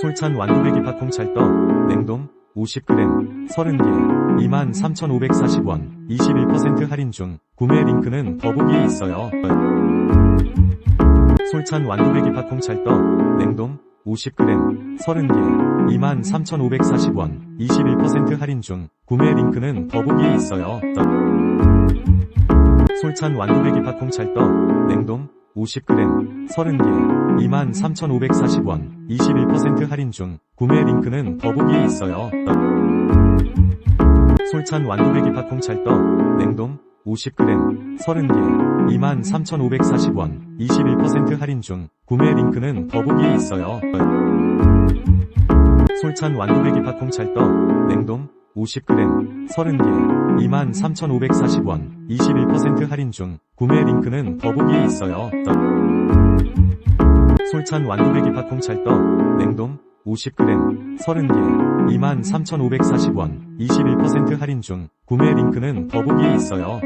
솔찬 완두배기 팥콩 찰떡 냉동 50g 30개 23,540원 21% 할인 중 구매 링크는 더보기에 있어요. 솔찬 완두배기 팥콩 찰떡 냉동 50g 30개 23,540원 21% 할인 중 구매 링크는 더보기에 있어요. 솔찬 완두배기 팥콩 찰떡 냉동 50g 30개 23,540원 21% 할인 중 구매 링크는 더보기에 있어요. 솔찬 완두배기 팥콩 찰떡 냉동 50g 30개 23,540원 21% 할인 중 구매 링크는 더보기에 있어요. 솔찬 완두배기 팥콩 찰떡 냉동 50g 30개 23,540원 21% 할인 중 구매 링크는 더보기에 있어요. 솔찬 완두배기 팥콩 찰떡 냉동 50g 30개 23,540원 21% 할인 중 구매 링크는 더보기에 있어요.